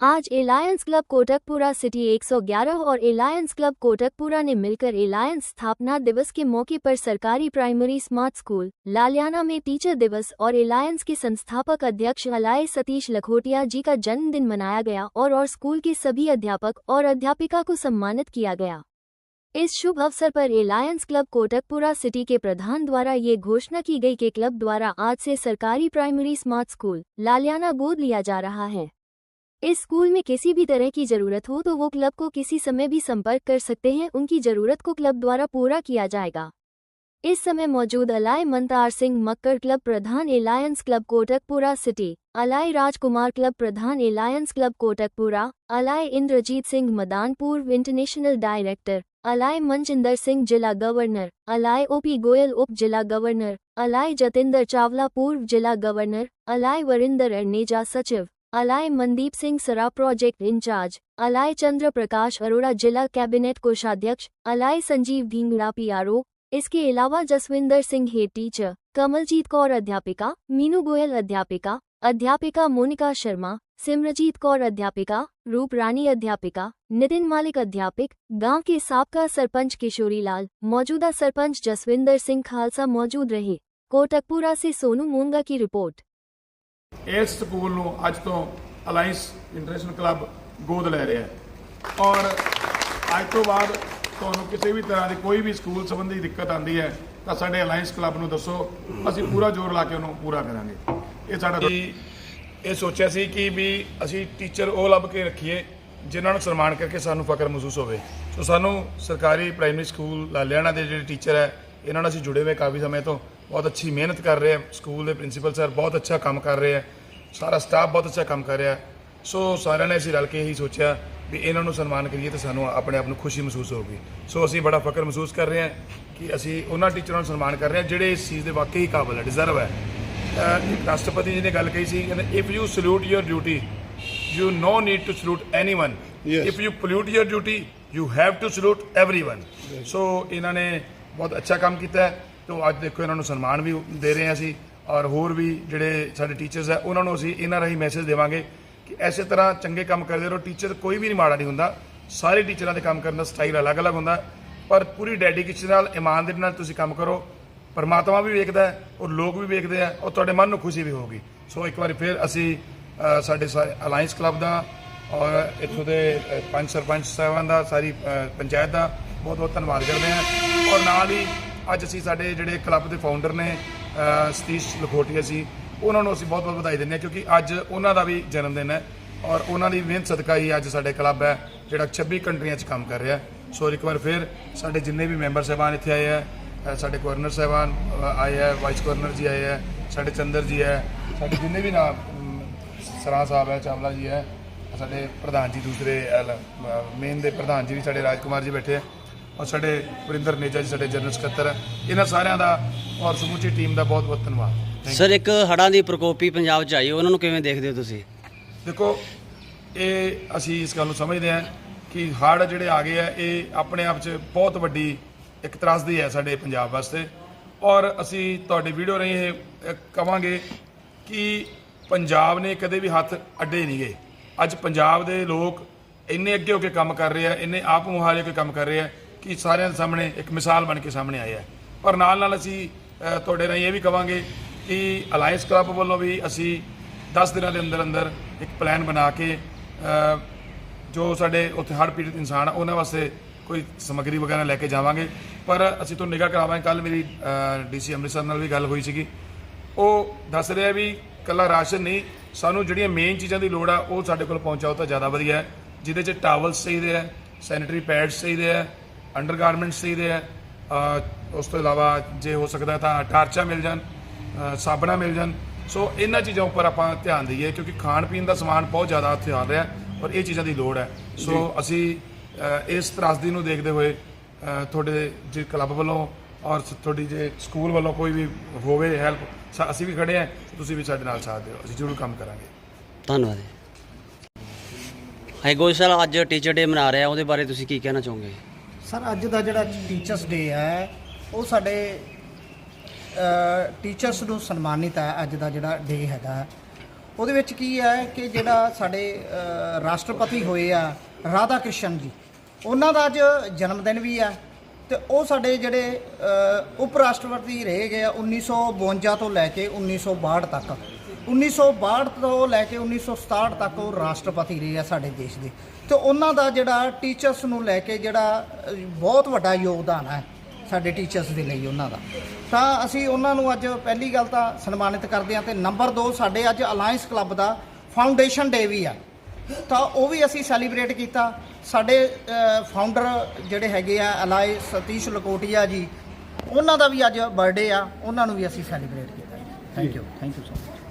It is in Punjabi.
आज एलायंस क्लब कोटकपुरा सिटी 111 और एलायंस क्लब कोटकपुरा ने मिलकर एलायंस स्थापना दिवस के मौके पर सरकारी प्राइमरी स्मार्ट स्कूल लालियाना में टीचर दिवस और एलायंस के संस्थापक अध्यक्ष अलाय सतीश लखोटिया जी का जन्मदिन मनाया गया और और स्कूल के सभी अध्यापक और अध्यापिका को सम्मानित किया गया। इस शुभ अवसर पर एलायंस क्लब कोटकपुरा सिटी के प्रधान द्वारा ये घोषणा की गई कि क्लब द्वारा आज से सरकारी प्राइमरी स्मार्ट स्कूल लालियाना गोद लिया जा रहा है। इस स्कूल में किसी भी तरह की ज़रूरत हो तो वो क्लब को किसी समय भी संपर्क कर सकते हैं, उनकी ज़रूरत को क्लब द्वारा पूरा किया जाएगा। इस समय मौजूद अलाय मंतार सिंह मक्कर क्लब प्रधान alliance club Kotkapura city, ally Rajkumar club प्रधान alliance club Kotkapura, ally Inderjit Singh Madan पूर्व international director, ally Manjinder Singh जिला गवर्नर, अलाय ओपी गोयल उप जिला गवर्नर, अलाय जतिंदर चावला पूर्व जिला गवर्नर, अलाय वरिंदर अरनेजा सचिव। Ally Mandeep Singh Sra project incharge, ally Chandra Prakash Arora जिला कैबिनेट कोषाध्यक्ष, अलाय संजीव ढींगड़ा पीआरओ, इसके अलावा जसविंदर सिंह हेड टीचर, कमलजीत कौर अध्यापिका, मीनू गोयल अध्यापिका अध्यापिका मोनिका शर्मा, सिमरजीत कौर अध्यापिका, रूप रानी अध्यापिका, नितिन मालिक अध्यापिक, गाँव के सबका सरपंच किशोरी लाल, मौजूदा सरपंच जसविंदर सिंह खालसा मौजूद रहे, कोटकपुरा से सोनू मूँगा की रिपोर्ट। ਇਸ ਸਕੂਲ ਨੂੰ ਅੱਜ ਤੋਂ ਅਲਾਈਅੰਸ ਇੰਟਰਨੈਸ਼ਨਲ ਕਲੱਬ ਗੋਦ ਲੈ ਰਿਹਾ ਹੈ। ਔਰ ਅੱਜ ਤੋਂ ਬਾਅਦ ਤੁਹਾਨੂੰ ਕਿਸੇ ਵੀ ਤਰ੍ਹਾਂ ਦੀ ਕੋਈ ਵੀ ਸਕੂਲ ਸੰਬੰਧੀ ਦਿੱਕਤ ਆਉਂਦੀ ਹੈ, ਤਾਂ ਸਾਡੇ ਅਲਾਈਅੰਸ ਕਲੱਬ ਨੂੰ ਦੱਸੋ, ਅਸੀਂ ਪੂਰਾ ਜ਼ੋਰ ਲਾ ਕੇ ਉਹਨੂੰ ਪੂਰਾ ਕਰਾਂਗੇ। ਇਹ ਸਾਡਾ ਇਹ ਸੋਚਿਆ ਸੀ ਕਿ ਵੀ ਅਸੀਂ ਟੀਚਰ ਉਹ ਲੱਭ ਕੇ ਰੱਖੀਏ, ਜਿਨ੍ਹਾਂ ਨੂੰ ਸਨਮਾਨ ਕਰਕੇ ਸਾਨੂੰ ਫਖਰ ਮਹਿਸੂਸ ਹੋਵੇ। ਸੋ ਸਾਨੂੰ ਸਰਕਾਰੀ ਪ੍ਰਾਇਮਰੀ ਸਕੂਲ ਲਾਲਿਆਣਾ ਦੇ ਜਿਹੜੇ ਟੀਚਰ ਹੈ, ਇਹਨਾਂ ਨਾਲ ਅਸੀਂ ਜੁੜੇ ਹੋਏ ਕਾਫੀ ਸਮੇਂ ਤੋਂ। ਬਹੁਤ ਅੱਛੀ ਮਿਹਨਤ ਕਰ ਰਹੇ ਆ ਸਕੂਲ ਦੇ ਪ੍ਰਿੰਸੀਪਲ ਸਰ ਬਹੁਤ ਅੱਛਾ ਕੰਮ ਕਰ ਰਹੇ ਆ ਸਾਰਾ ਸਟਾਫ ਬਹੁਤ ਅੱਛਾ ਕੰਮ ਕਰ ਰਿਹਾ। ਸੋ ਸਾਰਿਆਂ ਨੇ ਅਸੀਂ ਰਲ ਕੇ ਇਹੀ ਸੋਚਿਆ ਵੀ ਇਹਨਾਂ ਨੂੰ ਸਨਮਾਨ ਕਰੀਏ ਤਾਂ ਸਾਨੂੰ ਆਪਣੇ ਆਪ ਨੂੰ ਖੁਸ਼ੀ ਮਹਿਸੂਸ ਹੋਊਗੀ। ਸੋ ਅਸੀਂ ਬੜਾ ਫਖਰ ਮਹਿਸੂਸ ਕਰ ਰਹੇ ਹਾਂ ਕਿ ਅਸੀਂ ਉਹਨਾਂ ਟੀਚਰਾਂ ਨੂੰ ਸਨਮਾਨ ਕਰ ਰਹੇ ਹਾਂ ਜਿਹੜੇ ਇਸ ਚੀਜ਼ ਦੇ ਵਾਕਈ ਕਾਬਿਲ ਹੈ ਡਿਜ਼ਰਵ ਹੈ ਰਾਸ਼ਟਰਪਤੀ ਜੀ ਨੇ ਗੱਲ ਕਹੀ ਸੀ ਕਹਿੰਦੇ if you salute your duty no need to salute anyone. Yes. if you pollute your duty you have to salute everyone. So ਇਹਨਾਂ ਨੇ ਬਹੁਤ ਅੱਛਾ ਕੰਮ ਕੀਤਾ। ਹੈ ਤੇ ਅੱਜ ਦੇਖੋ ਇਹਨਾਂ ਨੂੰ ਸਨਮਾਨ ਵੀ ਦੇ ਰਹੇ ਹਾਂ ਅਸੀਂ ਔਰ ਹੋਰ ਵੀ ਜਿਹੜੇ ਸਾਡੇ ਟੀਚਰਸ ਹੈ ਉਹਨਾਂ ਨੂੰ ਅਸੀਂ ਇਹਨਾਂ ਰਾਹੀਂ ਮੈਸੇਜ ਦੇਵਾਂਗੇ ਕਿ ਐਸੇ ਤਰ੍ਹਾਂ ਚੰਗੇ ਕੰਮ ਕਰਦੇ ਰਹੋ। ਟੀਚਰ ਕੋਈ ਵੀ ਨਹੀਂ ਮਾੜਾ ਨਹੀਂ ਹੁੰਦਾ। ਸਾਰੇ ਟੀਚਰਾਂ ਦੇ ਕੰਮ ਕਰਨ ਦਾ ਸਟਾਈਲ ਅਲੱਗ-ਅਲੱਗ ਹੁੰਦਾ। ਪਰ ਪੂਰੀ ਡੈਡੀਕੇਸ਼ਨ ਨਾਲ ਇਮਾਨਦਾਰੀ ਨਾਲ ਤੁਸੀਂ ਕੰਮ ਕਰੋ। ਪਰਮਾਤਮਾ ਵੀ ਵੇਖਦਾ ਹੈ ਔਰ ਲੋਕ ਵੀ ਵੇਖਦੇ ਆ ਔਰ ਤੁਹਾਡੇ ਮਨ ਨੂੰ ਖੁਸ਼ੀ ਵੀ ਹੋਊਗੀ। ਸੋ ਇੱਕ ਵਾਰੀ ਫਿਰ ਅਸੀਂ ਅ, ਸਾਡੇ ਅਲਾਈਅੰਸ ਕਲੱਬ ਦਾ ਔਰ ਇੱਥੋਂ ਦੇ ਅ, ਪੰਜ ਸਰਪੰਚ ਸਾਹਿਬਾਨ ਦਾ ਸਾਰੀ ਪੰਚਾਇਤ ਦਾ ਬਹੁਤ ਬਹੁਤ ਧੰਨਵਾਦ ਕਰਦੇ ਹਾਂ। ਔਰ ਨਾਲ ਹੀ ਅੱਜ ਅਸੀਂ ਸਾਡੇ ਜਿਹੜੇ ਕਲੱਬ ਦੇ ਫਾਊਂਡਰ ਨੇ ਸਤੀਸ਼ ਲਖੋਟੀਆ ਸੀ ਉਹਨਾਂ ਨੂੰ ਅਸੀਂ ਬਹੁਤ ਬਹੁਤ ਵਧਾਈ ਦਿੰਦੇ ਹਾਂ ਕਿਉਂਕਿ ਅੱਜ ਉਹਨਾਂ ਦਾ ਵੀ ਜਨਮ ਦਿਨ ਹੈ ਔਰ ਉਹਨਾਂ ਦੀ ਮਿਹਨਤ ਸਦਕਾ ਹੀ ਅੱਜ ਸਾਡੇ ਕਲੱਬ ਹੈ, ਜਿਹੜਾ 26 ਕੰਟਰੀਆਂ 'ਚ ਕੰਮ ਕਰ ਰਿਹਾ ਸੋ ਇੱਕ ਵਾਰ ਫਿਰ ਸਾਡੇ ਜਿੰਨੇ ਵੀ ਮੈਂਬਰ ਸਾਹਿਬਾਨ ਇੱਥੇ ਆਏ ਆ ਸਾਡੇ ਗਵਰਨਰ ਸਾਹਿਬਾਨ ਆਏ ਆ ਵਾਈਸ ਗਵਰਨਰ ਜੀ ਆਏ ਆ ਸਾਡੇ ਚੰਦਰ ਜੀ ਹੈ, ਸਾਡੇ ਜਿੰਨੇ ਵੀ ਨਾ ਸਰਾਂ ਸਾਹਿਬ ਹੈ, ਚਾਵਲਾ ਜੀ ਹੈ, ਸਾਡੇ ਪ੍ਰਧਾਨ ਜੀ ਦੂਸਰੇ ਮੇਨ ਦੇ ਪ੍ਰਧਾਨ ਜੀ ਵੀ ਸਾਡੇ ਰਾਜਕੁਮਾਰ ਜੀ ਬੈਠੇ ਆ ਔਰ ਸਾਡੇ ਵਰਿੰਦਰ ਨੇਜਾ ਜੀ ਸਾਡੇ ਜਨਰਲ ਸਕੱਤਰ ਹੈ। ਇਹਨਾਂ ਸਾਰਿਆਂ ਦਾ ਔਰ ਸਮੁੱਚੀ ਟੀਮ ਦਾ ਬਹੁਤ ਬਹੁਤ ਧੰਨਵਾਦ. ਸਰ ਇੱਕ ਹੜਾਂ ਦੀ ਪ੍ਰਕੋਪੀ ਪੰਜਾਬ 'ਚ ਆਈ ਉਹਨਾਂ ਨੂੰ ਕਿਵੇਂ ਦੇਖਦੇ ਹੋ ਤੁਸੀਂ? ਦੇਖੋ ਇਹ ਅਸੀਂ ਇਸ ਗੱਲ ਨੂੰ ਸਮਝਦੇ ਹਾਂ ਕਿ ਹੜ੍ਹ ਜਿਹੜੇ ਆ ਗਏ ਆ ਇਹ ਆਪਣੇ ਆਪ 'ਚ ਬਹੁਤ ਵੱਡੀ ਇੱਕ ਤਰਾਸਦੀ ਹੈ ਸਾਡੇ ਪੰਜਾਬ ਵਾਸਤੇ। ਔਰ ਅਸੀਂ ਤੁਹਾਡੀ ਵੀਡੀਓ ਰਾਹੀਂ ਇਹ ਅ, ਕਵਾਂਗੇ ਕਿ ਪੰਜਾਬ ਨੇ ਕਦੇ ਵੀ ਹੱਥ ਅੱਡੇ ਨਹੀਂ ਗਏ। ਅੱਜ ਪੰਜਾਬ ਦੇ ਲੋਕ ਇੰਨੇ ਅੱਗੇ ਹੋ ਕੇ ਕੰਮ ਕਰ ਰਹੇ ਆ ਇੰਨੇ ਆਪ ਮੁਹਾਰੇ ਹੋ ਕੇ ਕੰਮ ਕਰ ਰਹੇ ਆ ਕਿ ਸਾਰਿਆਂ ਦੇ ਸਾਹਮਣੇ ਇੱਕ ਮਿਸਾਲ ਬਣ ਕੇ ਸਾਹਮਣੇ ਆਇਆ ਆ ਪਰ ਨਾਲ ਨਾਲ ਅਸੀਂ ਤੁਹਾਡੇ ਰਾਹੀਂ ਇਹ ਵੀ ਕਵਾਂਗੇ ਕਿ ਅਲਾਈਅੰਸ ਕਲੱਬ ਵੱਲੋਂ ਵੀ ਅਸੀਂ 10 ਦਿਨਾਂ ਦੇ ਅੰਦਰ ਅੰਦਰ ਇੱਕ ਪਲਾਨ ਬਣਾ ਕੇ ਜੋ ਸਾਡੇ ਉੱਥੇ ਹੜ੍ਹ ਪੀੜਤ ਇਨਸਾਨ ਆ, ਉਹਨਾਂ ਵਾਸਤੇ ਕੋਈ ਸਮੱਗਰੀ ਵਗੈਰਾ ਲੈ ਕੇ ਜਾਵਾਂਗੇ। ਪਰ ਅਸੀਂ ਤੁਹਾਨੂੰ ਨਿਗਾਹ ਕਰਾਵਾਂਗੇ ਕੱਲ ਮੇਰੀ ਡੀਸੀ ਅੰਮ੍ਰਿਤਸਰ ਨਾਲ ਵੀ ਗੱਲ ਹੋਈ ਸੀਗੀ। ਉਹ ਦੱਸ ਰਿਹਾ ਵੀ ਕੱਲਾ ਰਾਸ਼ਨ ਨਹੀਂ, ਸਾਨੂੰ ਜਿਹੜੀਆਂ ਮੇਨ ਚੀਜ਼ਾਂ ਦੀ ਲੋੜ ਆ, ਉਹ ਸਾਡੇ ਕੋਲ ਪਹੁੰਚਾਓ ਤਾਂ ਜ਼ਿਆਦਾ ਵਧੀਆ ਹੈ। ਜਿਹਦੇ 'ਚ ਟਾਵਲਸ ਚਾਹੀਦੇ ਆ ਸੈਨੀਟਰੀ ਪੈਡਸ ਚਾਹੀਦੇ ਆ ਅੰਡਰਗਾਰਮੈਂਟਸ ਚਾਹੀਦੇ ਆ। ਉਸ ਤੋਂ ਇਲਾਵਾ ਜੇ ਹੋ ਸਕਦਾ ਤਾਂ ਟਾਰਚਾ ਮਿਲ ਜਾਣ ਸਾਬਣਾ ਮਿਲ ਜਾਣ। ਸੋ ਇਹਨਾਂ ਚੀਜ਼ਾਂ ਉੱਪਰ ਆਪਾਂ ਧਿਆਨ ਦਈਏ ਕਿਉਂਕਿ ਖਾਣ ਪੀਣ ਦਾ ਸਮਾਨ ਬਹੁਤ ਜ਼ਿਆਦਾ ਉੱਥੇ ਆ ਰਿਹਾ ਔਰ ਇਹ ਚੀਜ਼ਾਂ ਦੀ ਲੋੜ ਹੈ। ਸੋ ਅਸੀਂ ਇਸ ਤਰਾਸਦੀ ਨੂੰ ਦੇਖਦੇ ਹੋਏ ਤੁਹਾਡੇ ਜੇ ਕਲੱਬ ਵੱਲੋਂ ਔਰ ਤੁਹਾਡੀ ਜੇ ਸਕੂਲ ਵੱਲੋਂ ਕੋਈ ਵੀ ਹੋਵੇ ਹੈਲਪ ਅਸੀਂ ਵੀ ਖੜੇ ਹਾਂ। ਤੁਸੀਂ ਵੀ ਸਾਡੇ ਨਾਲ ਸਾਥ ਦਿਓ। ਅਸੀਂ ਜ਼ਰੂਰ ਕੰਮ ਕਰਾਂਗੇ। ਧੰਨਵਾਦ ਹਾਈ ਗੋਜ ਸਰ ਅੱਜ ਟੀਚਰ ਡੇ ਮਨਾ ਰਿਹਾ। ਉਹਦੇ ਬਾਰੇ ਤੁਸੀਂ ਕੀ ਕਹਿਣਾ ਚਾਹੋਗੇ? ਸਰ, ਅੱਜ ਦਾ ਜਿਹੜਾ ਟੀਚਰਸ ਡੇ ਹੈ, ਉਹ ਸਾਡੇ ਟੀਚਰਸ ਨੂੰ ਸਨਮਾਨਿਤ ਹੈ ਅੱਜ ਦਾ ਜਿਹੜਾ ਡੇ ਹੈਗਾ। ਉਹਦੇ ਵਿੱਚ ਕੀ ਹੈ ਕਿ ਜਿਹੜਾ ਸਾਡੇ ਰਾਸ਼ਟਰਪਤੀ ਹੋਏ ਆ ਰਾਧਾ ਕ੍ਰਿਸ਼ਨ ਜੀ, ਉਹਨਾਂ ਦਾ ਅੱਜ ਜਨਮ ਦਿਨ ਵੀ ਆ ਤੇ ਉਹ ਸਾਡੇ ਜਿਹੜੇ ਉਪ ਰਾਸ਼ਟਰਪਤੀ ਰਹੇ ਗਏ ਆ 1952 ਤੋਂ ਲੈ ਕੇ 1962 ਤੱਕ। 1962 ਤੋਂ ਲੈ ਕੇ 1967 ਤੱਕ ਉਹ ਰਾਸ਼ਟਰਪਤੀ ਰਹੇ ਆ ਸਾਡੇ ਦੇਸ਼ ਦੇ। ਤੇ ਉਹਨਾਂ ਦਾ ਜਿਹੜਾ ਟੀਚਰਸ ਨੂੰ ਲੈ ਕੇ ਜਿਹੜਾ ਬਹੁਤ ਵੱਡਾ ਯੋਗਦਾਨ ਹੈ ਸਾਡੇ ਟੀਚਰਸ ਦੇ ਲਈ ਉਹਨਾਂ ਦਾ। ਤਾਂ ਅਸੀਂ ਉਹਨਾਂ ਨੂੰ ਅੱਜ ਪਹਿਲੀ ਗੱਲ ਤਾਂ ਸਨਮਾਨਿਤ ਕਰਦੇ ਹਾਂ ਤੇ ਨੰਬਰ 2 ਸਾਡੇ ਅੱਜ ਅਲਾਈਅੰਸ ਕਲੱਬ ਦਾ ਫਾਊਂਡੇਸ਼ਨ ਡੇ ਵੀ ਆ। ਤਾਂ ਉਹ ਵੀ ਅਸੀਂ ਸੈਲੀਬ੍ਰੇਟ ਕੀਤਾ। ਸਾਡੇ ਫਾਊਂਡਰ ਜਿਹੜੇ ਹੈਗੇ ਆ ਅਲਾਈ ਸਤੀਸ਼ ਲਕੋਟੀਆ ਜੀ ਉਹਨਾਂ ਦਾ ਵੀ ਅੱਜ ਬਰਥਡੇ ਆ। ਉਹਨਾਂ ਨੂੰ ਵੀ ਅਸੀਂ ਸੈਲੀਬ੍ਰੇਟ ਕੀਤਾ। Thank you thank you so much